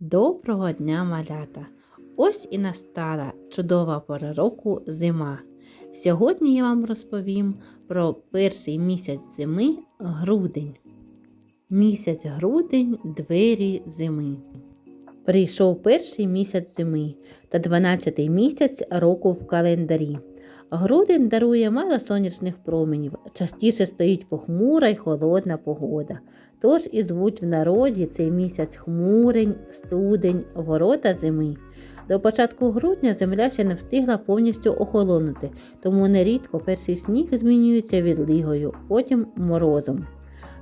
Доброго дня, малята! Ось і настала чудова пора року зима. Сьогодні я вам розповім про перший місяць зими грудень. Місяць грудень двері зими. Прийшов перший місяць зими та 12-й місяць року в календарі. Грудень дарує мало сонячних променів, частіше стоїть похмура й холодна погода. Тож і звуть в народі цей місяць хмурень, студень, ворота зими. До початку грудня земля ще не встигла повністю охолонути, тому нерідко перший сніг змінюється відлигою, потім морозом.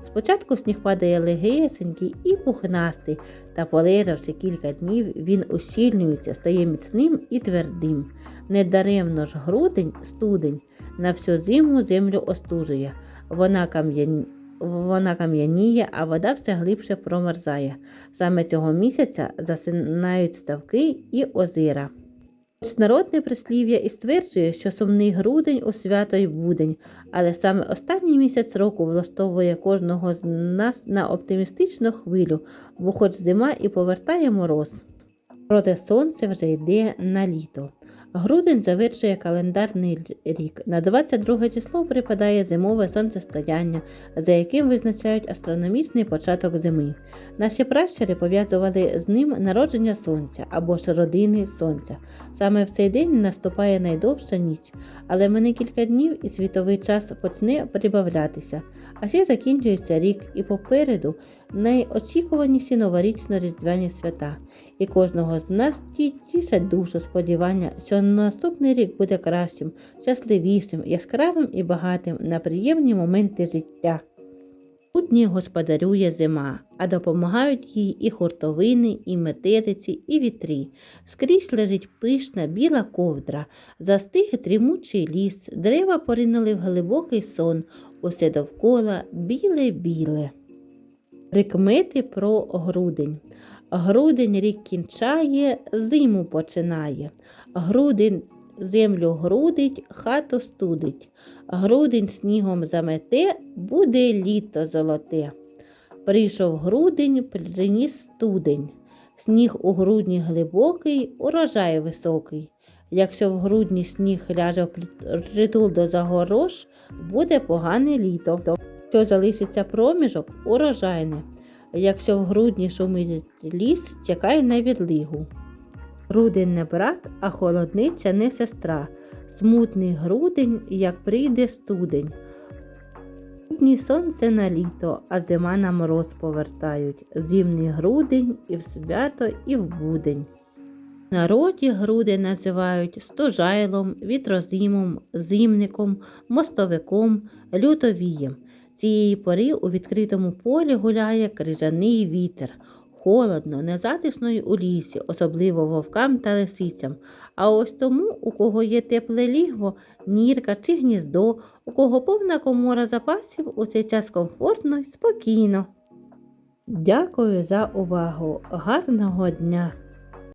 Спочатку сніг падає легесенький і пухнастий, та полежавши кілька днів, він ущільнюється, стає міцним і твердим. Недаремно ж грудень, студень, на всю зиму землю остужує. Вона кам'яні... Вона кам'яніє, а вода все глибше промерзає. Саме цього місяця засинають ставки і озера. Хоч Народне прислів'я і стверджує, що сумний грудень у свято й будень, але саме останній місяць року влаштовує кожного з нас на оптимістичну хвилю, бо хоч зима і повертає мороз. Проте сонце вже йде на літо. Грудень завершує календарний рік. На 22 число припадає зимове сонцестояння, за яким визначають астрономічний початок зими. Наші пращури пов'язували з ним народження сонця або ж родини сонця. Саме в цей день наступає найдовша ніч, але мене кілька днів і світовий час почне прибавлятися. А ще закінчується рік, і попереду найочікуваніші новорічно-різдвяні свята. І кожного з нас ті- тішать душу сподівання, що наступний рік буде кращим, щасливішим, яскравим і багатим на приємні моменти життя. Будні господарює зима, а допомагають їй і хуртовини, і метелиці, і вітрі. Скрізь лежить пишна біла ковдра, застиг дрімучий ліс, дерева поринули в глибокий сон, усе довкола біле-біле. Прикмети про грудень. Грудень рік кінчає, зиму починає. Грудень землю грудить, хату студить. Грудень снігом замете, буде літо золоте. Прийшов грудень, приніс студень. Сніг у грудні глибокий, урожай високий. Якщо в грудні сніг ляже в притул до загорож, буде погане літо. Що залишиться проміжок, урожайне. Якщо в грудні шумить ліс, чекай на відлигу. Грудень не брат, а холодниця не сестра. Смутний грудень, як прийде студень. Грудні сонце на літо, а зима на мороз повертають. Зимний грудень і в свято, і в будень. В народі грудень називають стожайлом, вітрозимом, зимником, мостовиком, лютовієм. Цієї пори у відкритому полі гуляє крижаний вітер. Холодно, незатишно й у лісі, особливо вовкам та лисицям. А ось тому, у кого є тепле лігво, нірка чи гніздо, у кого повна комора запасів, у цей час комфортно й спокійно. Дякую за увагу. Гарного дня!